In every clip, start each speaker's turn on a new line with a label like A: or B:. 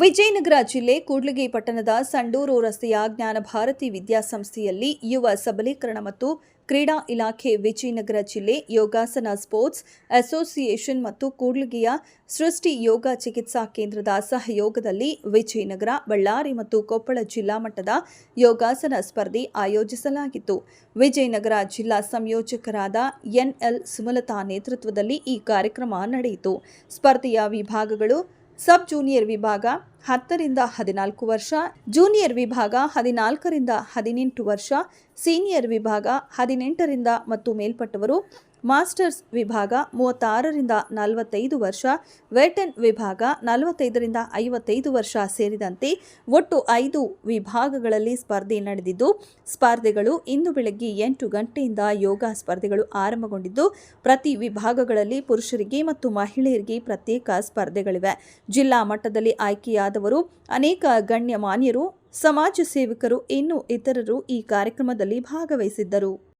A: ವಿಜಯನಗರ ಜಿಲ್ಲೆ ಕೂಡ್ಲಿಗಿ ಪಟ್ಟಣದ ಸಂಡೂರು ರಸ್ತೆಯ ಜ್ಞಾನಭಾರತಿ ವಿದ್ಯಾಸಂಸ್ಥೆಯಲ್ಲಿ ಯುವ ಸಬಲೀಕರಣ ಮತ್ತು ಕ್ರೀಡಾ ಇಲಾಖೆ ವಿಜಯನಗರ ಜಿಲ್ಲೆ ಯೋಗಾಸನ ಸ್ಪೋರ್ಟ್ಸ್ ಅಸೋಸಿಯೇಷನ್ ಮತ್ತು ಕೂಡ್ಲಿಗಿಯ ಸೃಷ್ಟಿ ಯೋಗ ಚಿಕಿತ್ಸಾ ಕೇಂದ್ರದ ಸಹಯೋಗದಲ್ಲಿ ವಿಜಯನಗರ, ಬಳ್ಳಾರಿ ಮತ್ತು ಕೊಪ್ಪಳ ಜಿಲ್ಲಾ ಮಟ್ಟದ ಯೋಗಾಸನ ಸ್ಪರ್ಧೆ ಆಯೋಜಿಸಲಾಗಿತ್ತು. ವಿಜಯನಗರ ಜಿಲ್ಲಾ ಸಂಯೋಜಕರಾದ ಎನ್ಎಲ್ ಸುಮಲತಾ ನೇತೃತ್ವದಲ್ಲಿ ಈ ಕಾರ್ಯಕ್ರಮ ನಡೆಯಿತು. ಸ್ಪರ್ಧೆಯ ವಿಭಾಗಗಳು ಸಬ್ ಜೂನಿಯರ್ ವಿಭಾಗ ಹತ್ತರಿಂದ ಹದಿನಾಲ್ಕು ವರ್ಷ, ಜೂನಿಯರ್ ವಿಭಾಗ ಹದಿನಾಲ್ಕರಿಂದ ಹದಿನೆಂಟು ವರ್ಷ, ಸೀನಿಯರ್ ವಿಭಾಗ ಹದಿನೆಂಟರಿಂದ ಮತ್ತು ಮೇಲ್ಪಟ್ಟವರು ಮಾಸ್ಟರ್ಸ್ ವಿಭಾಗ ಮೂವತ್ತಾರರಿಂದ ನಲವತ್ತೈದು ವರ್ಷ, ವೇಟನ್ ವಿಭಾಗ ನಲವತ್ತೈದರಿಂದ ಐವತ್ತೈದು ವರ್ಷ ಸೇರಿದಂತೆ ಒಟ್ಟು ಐದು ವಿಭಾಗಗಳಲ್ಲಿ ಸ್ಪರ್ಧೆ ನಡೆದಿದ್ದು, ಸ್ಪರ್ಧೆಗಳು ಇಂದು ಬೆಳಗ್ಗೆ ಎಂಟು ಗಂಟೆಯಿಂದ ಯೋಗ ಸ್ಪರ್ಧೆಗಳು ಆರಂಭಗೊಂಡಿದ್ದು, ಪ್ರತಿ ವಿಭಾಗಗಳಲ್ಲಿ ಪುರುಷರಿಗೆ ಮತ್ತು ಮಹಿಳೆಯರಿಗೆ ಪ್ರತ್ಯೇಕ ಸ್ಪರ್ಧೆಗಳಿವೆ. ಜಿಲ್ಲಾ ಮಟ್ಟದಲ್ಲಿ ಆಯ್ಕೆಯಾದವರು, ಅನೇಕ ಗಣ್ಯಮಾನ್ಯರು, ಸಮಾಜ ಸೇವಕರು ಇನ್ನೂ ಇತರರು ಈ ಕಾರ್ಯಕ್ರಮದಲ್ಲಿ ಭಾಗವಹಿಸಿದ್ದರು.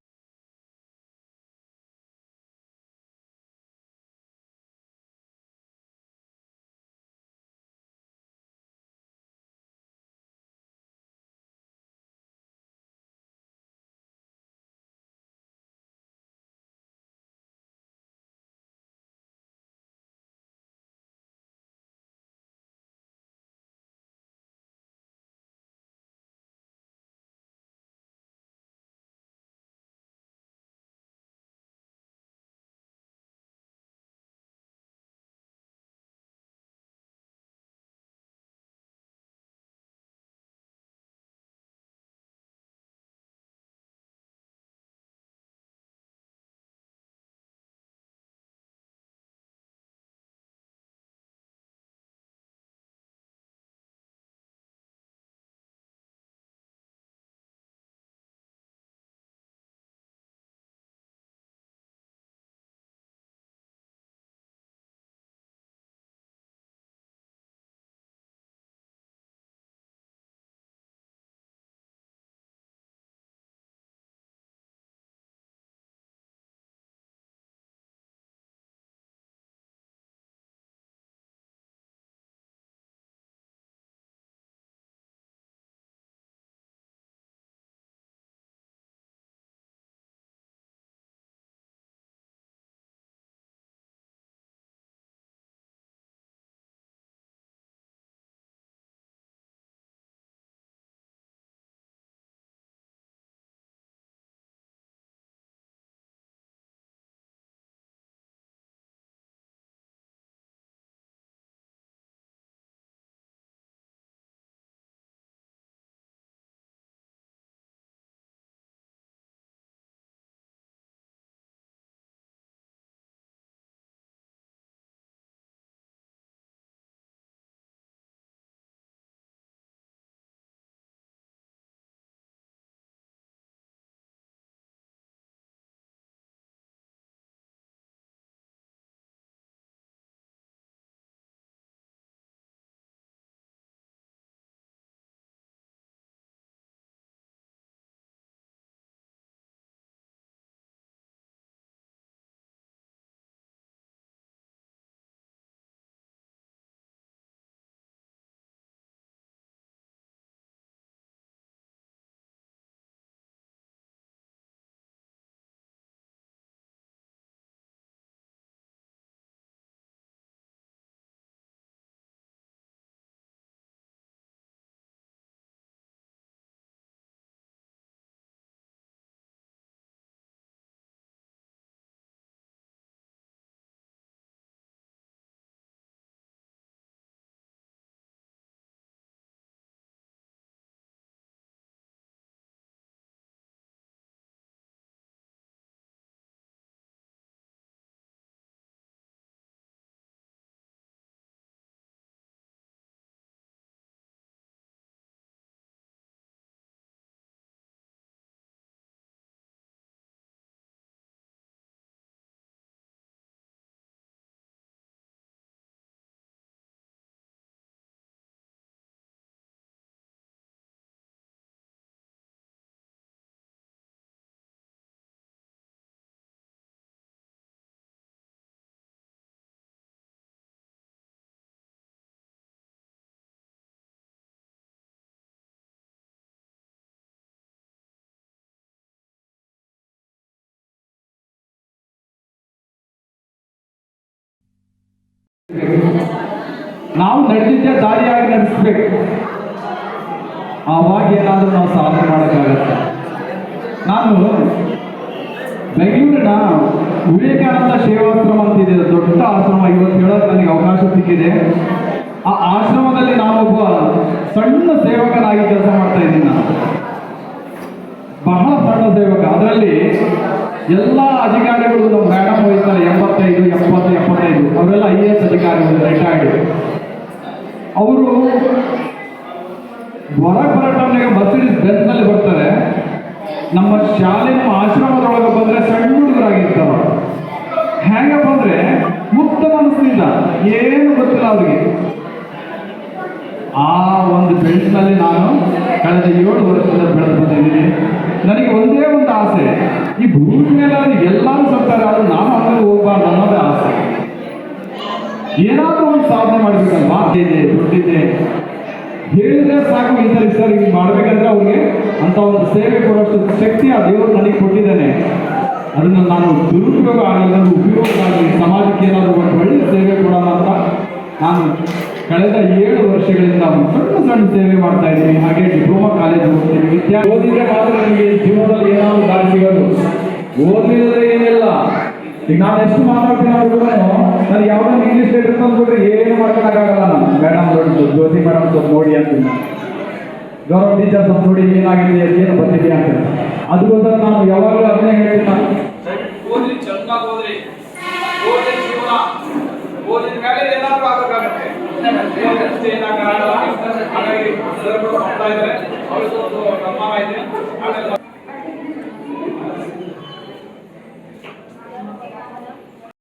B: ನಾವು ನಡೆದಿದ್ದೇ ದಾರಿಯಾಗಿ ನಡೆಸಬೇಕು. ಆವಾಗ ಏನಾದರೂ ನಾವು ಸಾಧನೆ ಮಾಡೋಕ್ಕಾಗತ್ತೆ. ನಾನು ಬೆಂಗಳೂರಿನ ವಿವೇಕಾನಂದ ಸೇವಾಶ್ರಮ ಅಂತಿದೆ. ದೊಡ್ಡ ಆಶ್ರಮ. ಇವತ್ತು ಹೇಳೋಕೆ ನನಗೆ ಅವಕಾಶ ಸಿಕ್ಕಿದೆ. ಆ ಆಶ್ರಮದಲ್ಲಿ ನಾನೊಬ್ಬ ಸಣ್ಣ ಸೇವಕನಾಗಿ ಕೆಲಸ ಮಾಡ್ತಾ ಇದ್ದೀನಿ ನಾನು. ಬಹಳ ಸಣ್ಣ ಸೇವಕ. ಅದರಲ್ಲಿ ಎಲ್ಲ ಅಧಿಕಾರಿಗಳು ನಮ್ಮ ಮೇಡಮ್ ವಹಿಸ್ತಾರೆ ಎಂಬತ್ತೈದು, ಎಪ್ಪತ್ತು, ಎಪ್ಪತ್ತೈದು, ಅವರೆಲ್ಲ ಐ ಎ ಎಸ್ ಅಧಿಕಾರಿಗಳು ರಿಟೈರ್ಡ್ ಅವರು ಹೊರಗೆ ಬರೋ ಟೈಮ್ನಾಗ ಮರ್ಸಿಡೀಸ್ ಬರ್ತಾರೆ. ನಮ್ಮ ಶಾಲೆ ಆಶ್ರಮದೊಳಗೆ ಬಂದ್ರೆ ಸಣ್ಣ ಹುಡುಗರಾಗಿರ್ತಾರ. ಹೇಗಪ್ಪ ಅಂದರೆ ಮುಕ್ತ ಮನಸ್ಸಿಲ್ಲ ಏನು ಗೊತ್ತಿಲ್ಲ ಅವರಿಗೆ. ಆ ಒಂದು ಬೆಂಟ್ನಲ್ಲಿ ನಾನು ಕಳೆದ ಏಳು ವರ್ಷದಿಂದ ಬೆಳೆದು ಬಂದಿದ್ದೀನಿ ನನಗೆ ಒಂದೇ ಒಂದು ಆಸೆ ಈ ಭೂಮಿ ಎಲ್ಲರೂ ಸತ್ತಾರೆ ಆದ್ರೂ ನಾನು ಅಲ್ಲಿ ಹೋಗ್ಬಾರ್ದು ಅನ್ನೋದೇ ಆಸೆ. ಏನಾದ್ರೂ ಒಂದು ಸಾಧನೆ ಮಾಡ್ಬೇಕಲ್ವಾ ಇದೆ ದುಡ್ಡಿದೆ ಹೇಳಿದ್ರೆ ಸಾಕು, ಈ ಸರಿ ಹಿಂಗೆ ಮಾಡ್ಬೇಕಂದ್ರೆ ಅವ್ರಿಗೆ ಅಂತ ಒಂದು ಸೇವೆ ಕೊಡೋಷ್ಟು ಶಕ್ತಿ ಆ ದೇವರು ನನಗೆ ಕೊಟ್ಟಿದ್ದಾನೆ. ಅದನ್ನು ನಾನು ದುರುಪಯೋಗ ಆಗಲಿಲ್ಲ ಉಪಯೋಗ ಆಗಲಿ ಸಮಾಜಕ್ಕೆ ಏನಾದರೂ ಒಂದು ಒಳ್ಳೆ ಸೇವೆ ಕೊಡೋಣ ಅಂತ ನಾನು ಕಳೆದ ಏಳು ವರ್ಷಗಳಿಂದ ಸಣ್ಣ ಸಣ್ಣ ಸೇವೆ ಮಾಡ್ತಾ ಇದ್ದೀನಿ. ಹಾಗೆ ಡಿಪ್ಲೊಮಾ ಕಾಲೇಜ್ ಹೋಗ್ತೀನಿ ವಿದ್ಯಾ ಓದಿದ್ರೆ ಮಾತ್ರ ನನಗೆ ಜೀವನದಲ್ಲಿ ಏನಾದರೂ ದಾರಿ ಸಿಗೋದು. ಓದಲಿಲ್ಲದ್ರೆ ಏನಿಲ್ಲ. ಈಗ ನಾನು ಎಷ್ಟು ಮಾತಾಡ್ತೀನಿ ಕೂಡ ನಾನು ಯಾವುದೋ ಇಂಗ್ಲೀಷ್ ಲೆಟರ್ ತಂದ್ಬಿಟ್ರೆ ಏನು ಮಾಡ್ಕೊಳಕ್ಕಾಗಲ್ಲ ನಾನು. ಮೇಡಮ್ ದೊಡ್ಡದು ಜ್ಯೋತಿ ಮೇಡಮ್ ಸ್ವಲ್ಪ ನೋಡಿ ಅಂತೀನಿ. ಗೌರವ ಟೀಚರ್ ಸ್ವಲ್ಪ ನೋಡಿ ಏನಾಗಿದೆ ಏನು ಬಂದಿದೆ ಅಂತ. ಅದಕ್ಕೋಸ್ಕರ ನಾನು ಯಾವಾಗಲೂ ಅದನ್ನೇ ಹೇಳ್ತೀನಿ ನಾನು.
C: ಓದ್ರಿ ಚೆನ್ನಾಗಿ ಓದ್ರಿ. ಓದಿ ಓದಿದ ಮೇಲೆ ಏನಾದ್ರೂ ಆಗಬೇಕಾಗತ್ತೆ ಏನಾಗಲ್ಲ. ಆಮೇಲೆ